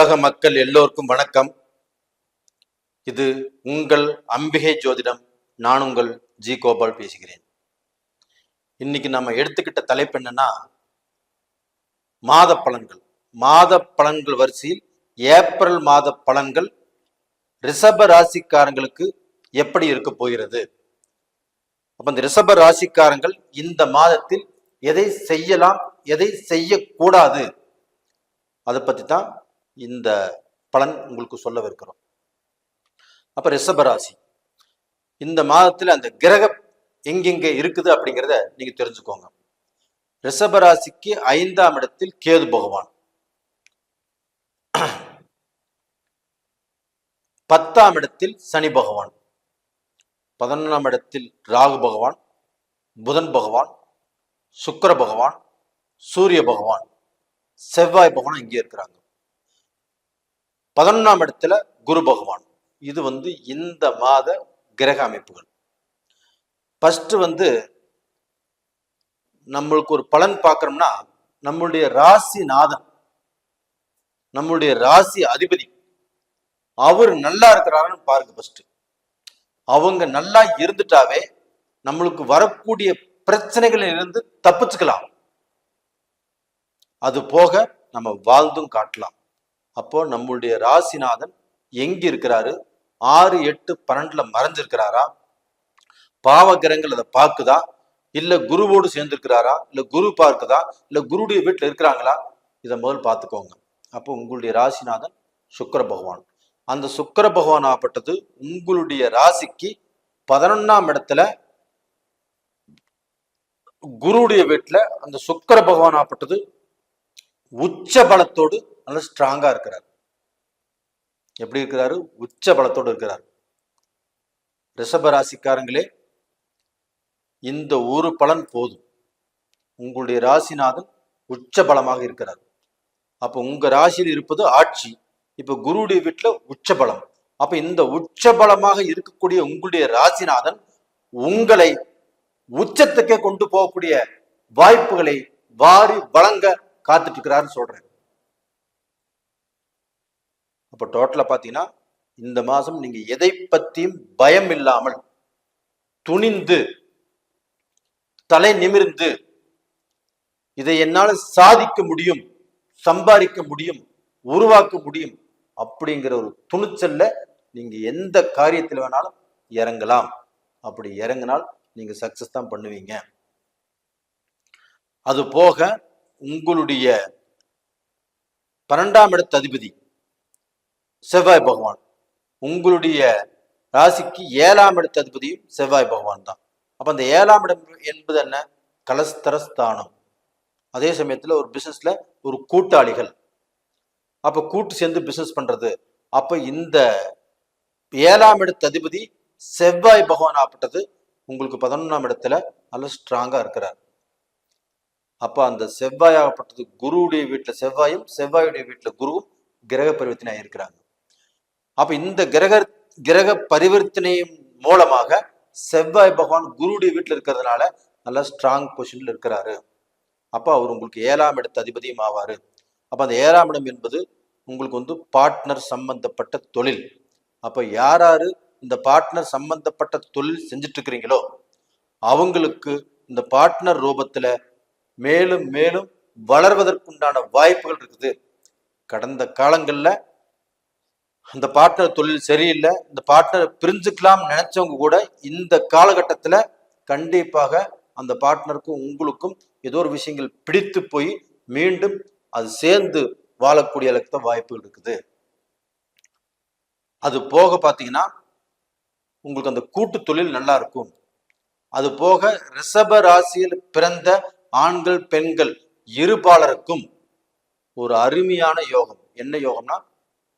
உலக மக்கள் எல்லோருக்கும் வணக்கம். இது உங்கள் அம்பிகை ஜோதிடம். நான் உங்கள் ஜி கோபால் பேசுகிறேன். இன்னைக்கு நம்ம எடுத்துக்கிட்ட தலைப்பு என்னன்னா மாத பலன்கள். மாத பலன்கள் வரிசையில் ஏப்ரல் மாத பலன்கள் ரிஷப ராசிக்காரங்களுக்கு எப்படி இருக்க போகிறது? அப்ப இந்த ரிஷப ராசிக்காரங்கள் இந்த மாதத்தில் எதை செய்யலாம் எதை செய்யக்கூடாது? அதை பத்தி தான் இந்த பலன் உங்களுக்கு சொல்லவிருக்கிறோம். அப்ப ரிஷபராசி இந்த மாதத்தில் அந்த கிரகம் எங்கெங்க இருக்குது அப்படிங்கிறத நீங்க தெரிஞ்சுக்கோங்க. ரிஷபராசிக்கு ஐந்தாம் இடத்தில் கேது பகவான். பத்தாம் இடத்தில் சனி பகவான். பதினொன்றாம் இடத்தில் ராகு பகவான். புதன் பகவான். சுக்கிர பகவான். சூரிய பகவான். செவ்வாய் பகவான் இங்கே இருக்கிறாங்க. பதினொன்றாம் இடத்துல குரு பகவான். இது வந்து இந்த மாத கிரக அமைப்புகள். ஃபஸ்ட்டு வந்து நம்மளுக்கு ஒரு பலன் பார்க்குறோம்னா நம்மளுடைய ராசி நாதன் நம்மளுடைய ராசி அதிபதி அவர் நல்லா இருக்கிறாருன்னு பாருங்க ஃபஸ்ட்டு அவங்க நல்லா இருந்துட்டாவே நம்மளுக்கு வரக்கூடிய பிரச்சனைகளில் இருந்து தப்பிச்சுக்கலாம். அது போக நம்ம வாழ்ந்தும் காட்டலாம். அப்போ நம்மளுடைய ராசிநாதன் எங்க இருக்கிறாரு ஆறு எட்டு பன்னெண்டுல மறைஞ்சிருக்கிறாரா? பாவ கிரகங்கள் அதை பார்க்குதா? இல்ல குருவோடு சேர்ந்திருக்கிறாரா? இல்ல குரு பார்க்குதா? இல்ல குருடைய வீட்டுல இருக்கிறாங்களா? இதை முதல் பார்த்துக்கோங்க. அப்போ உங்களுடைய ராசிநாதன் சுக்கர பகவான். அந்த சுக்கிர பகவான் ஆப்பட்டது உங்களுடைய ராசிக்கு பதினொன்னாம் இடத்துல குருடைய வீட்டுல அந்த சுக்கிர பகவான் ஆப்பட்டது உச்ச பலத்தோடு நல்ல ஸ்ட்ராங்கா இருக்கிறார். எப்படி இருக்கிறாரு? உச்ச பலத்தோடு இருக்கிறார். ரிஷப ராசிக்காரங்களே இந்த ஒரு பலன் போதும். உங்களுடைய ராசிநாதன் உச்ச பலமாக இருக்கிறார். அப்போ உங்க ராசியில் இருப்பது ஆட்சி. இப்ப குருடைய வீட்டுல உச்ச பலம் அப்போ இந்த உச்ச பலமாக இருக்கக்கூடிய உங்களுடைய ராசிநாதன் உங்களை உச்சத்துக்கே கொண்டு போகக்கூடிய வாய்ப்புகளை வாரி வழங்க காத்துட்டு இருக்கிறாருன்னு சொல்றேன். இப்போ டோட்டலாக பார்த்தீங்கன்னா இந்த மாதம் நீங்கள் எதை பற்றியும் பயம் இல்லாமல் துணிந்து தலை நிமிர்ந்து இதை என்னால் சாதிக்க முடியும் சம்பாதிக்க முடியும் உருவாக்க முடியும் அப்படிங்கிற ஒரு துணிச்சல்ல நீங்க எந்த காரியத்தில் வேணாலும் இறங்கலாம். அப்படி இறங்கினால் நீங்க சக்சஸ் தான் பண்ணுவீங்க. அது போக உங்களுடைய பன்னெண்டாம் இடத்த அதிபதி செவ்வாய் பகவான். உங்களுடைய ராசிக்கு ஏழாம் இடத்து அதிபதியும் செவ்வாய் பகவான் தான். அப்ப அந்த ஏழாம் இடம் என்பது என்ன? கலஸ்தரஸ்தானம். அதே சமயத்துல ஒரு பிசினஸ்ல ஒரு கூட்டாளிகள். அப்போ கூட்டு சேர்ந்து பிசினஸ் பண்றது. அப்ப இந்த ஏழாம் இடத்து அதிபதி செவ்வாய் பகவான் ஆப்பட்டது உங்களுக்கு பதினொன்றாம் இடத்துல நல்ல ஸ்ட்ராங்கா இருக்கிறார். அப்ப அந்த செவ்வாய் ஆகப்பட்டது குருவுடைய வீட்டுல செவ்வாயும் செவ்வாயுடைய வீட்டுல குருவும் கிரக பரிவர்த்தனை இருக்கிறாங்க. அப்ப இந்த கிரக கிரக பரிவர்த்தனையின் மூலமாக செவ்வாய் பகவான் குருடைய வீட்டில் இருக்கிறதுனால நல்ல ஸ்ட்ராங் பொசிஷன்ல இருக்கிறாரு. அப்ப அவர் உங்களுக்கு ஏழாம் இடத்து அதிபதியும் ஆவாரு. அப்ப அந்த ஏழாம் இடம் என்பது உங்களுக்கு வந்து பார்ட்னர் சம்பந்தப்பட்ட தொழில். அப்ப யார் யார் இந்த பார்ட்னர் சம்பந்தப்பட்ட தொழில் செஞ்சுட்டு இருக்கிறீங்களோ அவங்களுக்கு இந்த பார்ட்னர் ரூபத்துல மேலும் மேலும் வளர்வதற்குண்டான வாய்ப்புகள் இருக்குது. கடந்த காலங்கள்ல அந்த பார்ட்னர் தொழில் சரியில்லை இந்த பார்ட்னர் பிரிஞ்சுக்கலாம் நினைச்சவங்க கூட இந்த காலகட்டத்துல கண்டிப்பாக அந்த பார்ட்னருக்கும் உங்களுக்கும் ஏதோ ஒரு விஷயங்கள் பிடித்து போய் மீண்டும் அது சேர்ந்து வாழக்கூடிய அளவுக்கு தான் வாய்ப்புகள் இருக்குது. அது போக பார்த்தீங்கன்னா உங்களுக்கு அந்த கூட்டு தொழில் நல்லா இருக்கும். அது போக ரிஷப ராசியில் பிறந்த ஆண்கள் பெண்கள் இருபாலருக்கும் ஒரு அருமையான யோகம். என்ன யோகம்னா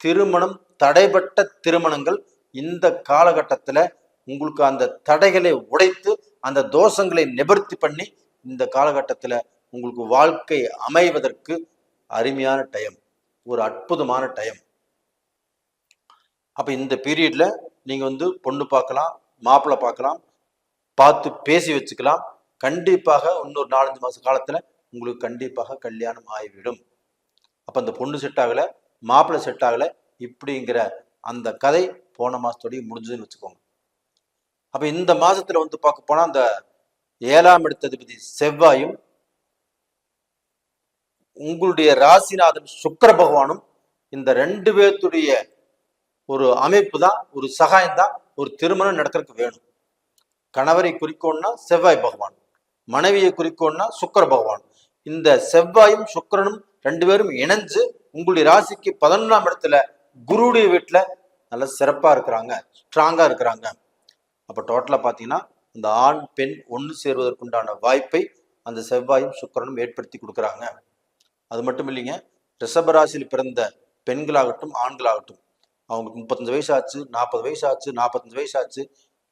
திருமணம் தடைப்பட்ட திருமணங்கள் இந்த காலகட்டத்தில் உங்களுக்கு அந்த தடைகளை உடைத்து அந்த தோஷங்களை நிவர்த்தி பண்ணி இந்த காலகட்டத்தில் உங்களுக்கு வாழ்க்கை அமைவதற்கு அருமையான டைம் ஒரு அற்புதமான டைம் அப்போ இந்த பீரியடில் நீங்கள் வந்து பொண்ணு பார்க்கலாம் மாப்பிள்ளை பார்க்கலாம் பார்த்து பேசி வச்சுக்கலாம். கண்டிப்பாக இன்னொரு நாலஞ்சு மாத காலத்தில் உங்களுக்கு கண்டிப்பாக கல்யாணம் ஆகிவிடும். அப்போ அந்த பொண்ணு செட் ஆகலை மாப்பிள்ளை செட் ஆகலை. இப்படிங்கிற அந்த கதை போன மாதத்தோடய முடிஞ்சதுன்னு வச்சுக்கோங்க. அப்போ இந்த மாதத்தில் வந்து பார்க்க போனால் அந்த ஏழாம் இடத்ததிபதி செவ்வாயும் உங்களுடைய ராசிநாதன் சுக்கர பகவானும் இந்த ரெண்டு பேர்த்துடைய ஒரு அமைப்பு தான் ஒரு சகாயம் தான் ஒரு திருமணம் நடக்கிறதுக்கு வேணும். கணவரை குறிக்கோன்னா செவ்வாய் பகவான் மனைவியை குறிக்கோன்னா சுக்கர பகவான். இந்த செவ்வாயும் சுக்கரனும் ரெண்டு பேரும் இணைஞ்சு உங்களுடைய ராசிக்கு பதினொன்றாம் இடத்துல குருடைய வீட்டில் நல்ல சிறப்பாக இருக்கிறாங்க ஸ்ட்ராங்காக இருக்கிறாங்க. அப்போ டோட்டலாக பார்த்தீங்கன்னா இந்த ஆண் பெண் ஒன்று சேருவதற்குண்டான வாய்ப்பை அந்த செவ்வாயும் சுக்கரனும் ஏற்படுத்தி கொடுக்குறாங்க. அது மட்டும் இல்லைங்க ரிஷபராசியில் பிறந்த பெண்களாகட்டும் ஆண்களாகட்டும் அவங்களுக்கு முப்பத்தஞ்சு வயசு ஆச்சு நாற்பது வயசு ஆச்சு நாற்பத்தஞ்சு வயசு ஆச்சு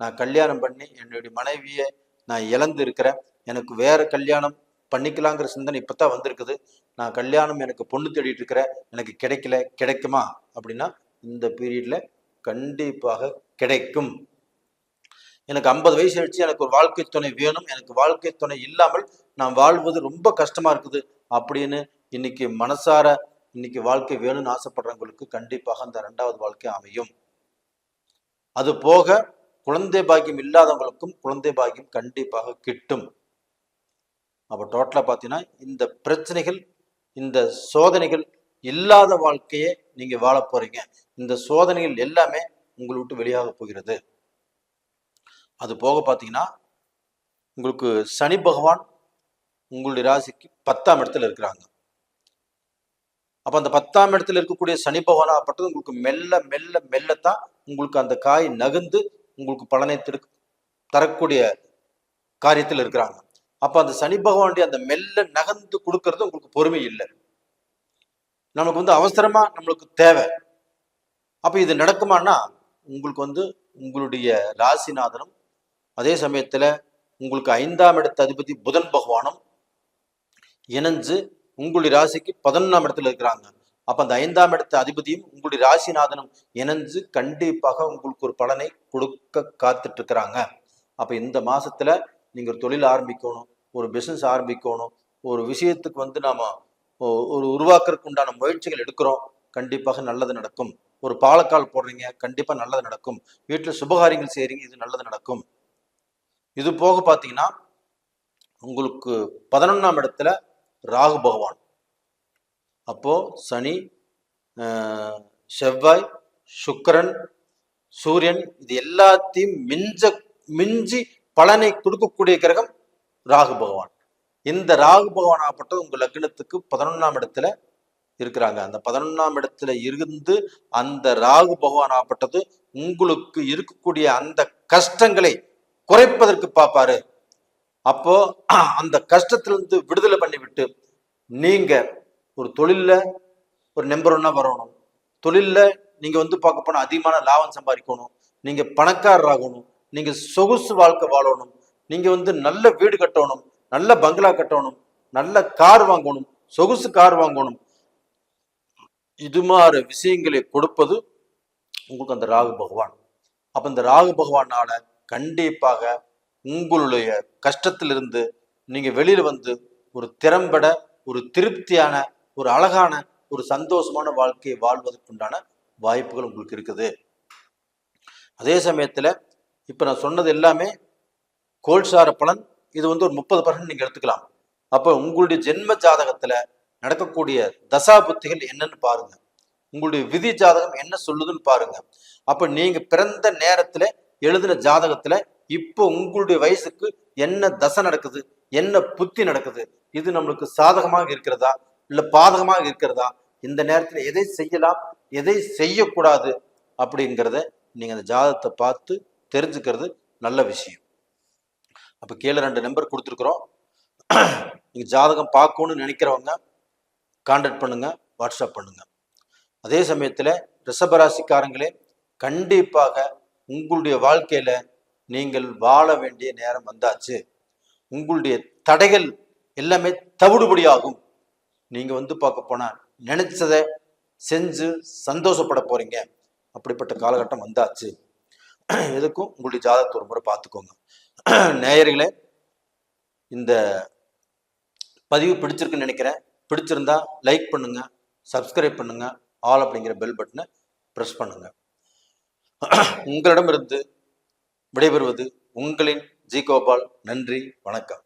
நான் கல்யாணம் பண்ணி என்னுடைய மனைவியை நான் இழந்து இருக்கிறேன் எனக்கு வேற கல்யாணம் பண்ணிக்கலாங்கிற சிந்தனை இப்போ தான் வந்திருக்குது. நான் கல்யாணம் எனக்கு பொண்ணு தேடிட்டு இருக்கிறேன் எனக்கு கிடைக்கல கிடைக்குமா? அப்படின்னா இந்த பீரியட்ல கண்டிப்பாக கிடைக்கும். எனக்கு ஐம்பது வயசு ஆயிடுச்சு எனக்கு ஒரு வாழ்க்கை துணை வேணும் எனக்கு வாழ்க்கை துணை இல்லாமல் நான் வாழ்வது ரொம்ப கஷ்டமா இருக்குது. அப்படின்னு இன்னைக்கு மனசார இன்னைக்கு வாழ்க்கை வேணும்னு ஆசைப்படுறவங்களுக்கு கண்டிப்பாக அந்த ரெண்டாவது வாழ்க்கை அமையும். அது போக குழந்தை பாக்கியம் இல்லாதவங்களுக்கும் குழந்தை பாக்கியம் கண்டிப்பாக கிட்டும். அப்போ டோட்டலாக பார்த்தீங்கன்னா இந்த பிரச்சனைகள் இந்த சோதனைகள் இல்லாத வாழ்க்கையே நீங்கள் வாழ போறீங்க. இந்த சோதனைகள் எல்லாமே உங்களை விட்டு வெளியாக போகிறது. அது போக பார்த்தீங்கன்னா உங்களுக்கு சனி பகவான் உங்களுடைய ராசிக்கு பத்தாம் இடத்துல இருக்கிறாங்க. அப்போ அந்த பத்தாம் இடத்துல இருக்கக்கூடிய சனி பகவான் ஆகப்பட்டது உங்களுக்கு மெல்ல மெல்ல மெல்லத்தான் உங்களுக்கு அந்த காய் நகுந்து உங்களுக்கு பலனை தரக்கூடிய காரியத்தில் இருக்கிறாங்க. அப்ப அந்த சனி பகவானுடைய அந்த மெல்ல நகர்ந்து கொடுக்கறது உங்களுக்கு பொறுமை இல்லை. நமக்கு வந்து அவசரமா நம்மளுக்கு தேவை. அப்ப இது நடக்குமான்னா உங்களுக்கு வந்து உங்களுடைய ராசிநாதனும் அதே சமயத்துல உங்களுக்கு ஐந்தாம் இடத்து அதிபதி புதன் பகவானும் இணைஞ்சு உங்களுடைய ராசிக்கு பதினொன்றாம் இடத்துல இருக்கிறாங்க. அப்ப அந்த ஐந்தாம் இடத்து அதிபதியும் உங்களுடைய ராசிநாதனும் இணைஞ்சு கண்டிப்பாக உங்களுக்கு ஒரு பலனை கொடுக்க காத்துட்டு இருக்கிறாங்க. அப்ப இந்த மாசத்துல நீங்கள் ஒரு தொழில் ஆரம்பிக்கணும் ஒரு பிஸ்னஸ் ஆரம்பிக்கணும் ஒரு விஷயத்துக்கு வந்து நாம் ஒரு உருவாக்குறதுக்கு உண்டான முயற்சிகள் எடுக்கிறோம் கண்டிப்பாக நல்லது நடக்கும். ஒரு பாலக்கால் போடுறீங்க கண்டிப்பாக நல்லது நடக்கும். வீட்டில் சுபகாரியங்கள் செய்கிறீங்க இது நல்லது நடக்கும். இது போக பார்த்தீங்கன்னா உங்களுக்கு பதினொன்றாம் இடத்துல ராகு பகவான். அப்போது சனி செவ்வாய் சுக்கரன் சூரியன் இது எல்லாத்தையும் மிஞ்ச மிஞ்சி பலனை கொடுக்கக்கூடிய கிரகம் ராகு பகவான். இந்த ராகு பகவான் ஆகப்பட்டது உங்கள் லக்னத்துக்கு பதினொன்றாம் இடத்துல இருக்கிறாங்க. அந்த பதினொன்றாம் இடத்துல இருந்து அந்த ராகு பகவான் ஆகப்பட்டது உங்களுக்கு இருக்கக்கூடிய அந்த கஷ்டங்களை குறைப்பதற்கு பார்ப்பாரு. அப்போ அந்த கஷ்டத்திலிருந்து விடுதலை பண்ணிவிட்டு நீங்க ஒரு தொழில்ல ஒரு நம்பர் ஒன்னா வரணும். தொழில்ல நீங்க வந்து பார்க்க போனா அதிகமான லாபம் சம்பாதிக்கணும். நீங்க பணக்காரர் ஆகணும் நீங்க சொகுசு வாழ்க்கை வாழணும். நீங்க வந்து நல்ல வீடு கட்டணும் நல்ல பங்களா கட்டணும் நல்ல கார் வாங்கணும் சொகுசு கார் வாங்கணும். இது மாதிரி விஷயங்களை கொடுப்பது உங்களுக்கு அந்த ராகு பகவான். அப்ப இந்த ராகு பகவானால கண்டிப்பாக உங்களுடைய கஷ்டத்திலிருந்து நீங்க வெளியில வந்து ஒரு திறம்பட ஒரு திருப்தியான ஒரு அழகான ஒரு சந்தோஷமான வாழ்க்கையை வாழ்வதற்குண்டான வாய்ப்புகள் உங்களுக்கு இருக்குது. அதே சமயத்துல இப்போ நான் சொன்னது எல்லாமே கோல்சார பலன். இது வந்து ஒரு முப்பது பர்சன்ட் நீங்கள் எடுத்துக்கலாம். அப்போ உங்களுடைய ஜென்ம ஜாதகத்தில் நடக்கக்கூடிய தசா புத்திகள் என்னன்னு பாருங்க. உங்களுடைய விதி ஜாதகம் என்ன சொல்லுதுன்னு பாருங்க. அப்போ நீங்கள் பிறந்த நேரத்தில் எழுதின ஜாதகத்தில் இப்போ உங்களுடைய வயசுக்கு என்ன தசை நடக்குது என்ன புத்தி நடக்குது இது நம்மளுக்கு சாதகமாக இருக்கிறதா இல்லை பாதகமாக இருக்கிறதா இந்த நேரத்தில் எதை செய்யலாம் எதை செய்யக்கூடாது அப்படிங்கிறத நீங்கள் அந்த ஜாதகத்தை பார்த்து தெரிஞ்சுக்கிறது நல்ல விஷயம். அப்போ கீழே ரெண்டு நம்பர் கொடுத்துருக்குறோம். நீங்கள் ஜாதகம் பார்க்கணும்னு நினைக்கிறவங்க கான்டாக்ட் பண்ணுங்கள் வாட்ஸ்அப் பண்ணுங்கள் அதே சமயத்தில் ரிஷபராசிக்காரங்களே கண்டிப்பாக உங்களுடைய வாழ்க்கையில் நீங்கள் வாழ வேண்டிய நேரம் வந்தாச்சு. உங்களுடைய தடைகள் எல்லாமே தவிடுபடியாகும். நீங்கள் வந்து பார்க்க போனால் நினச்சதை செஞ்சு சந்தோஷப்பட போகிறீங்க அப்படிப்பட்ட காலகட்டம் வந்தாச்சு. எதுக்கும் உங்களுடைய ஜாதகத்தை ஒரு முறை பார்த்துக்கோங்க. நேயர்களே இந்த பதிவு பிடிச்சிருக்குன்னு நினைக்கிறேன். பிடிச்சிருந்தா லைக் பண்ணுங்க சப்ஸ்கிரைப் பண்ணுங்க ஆல் அப்படிங்கிற பெல் பட்டனை ப்ரெஸ் பண்ணுங்க. உங்களிடமிருந்து விடைபெறுவது உங்களின் ஜி கோபால். நன்றி வணக்கம்.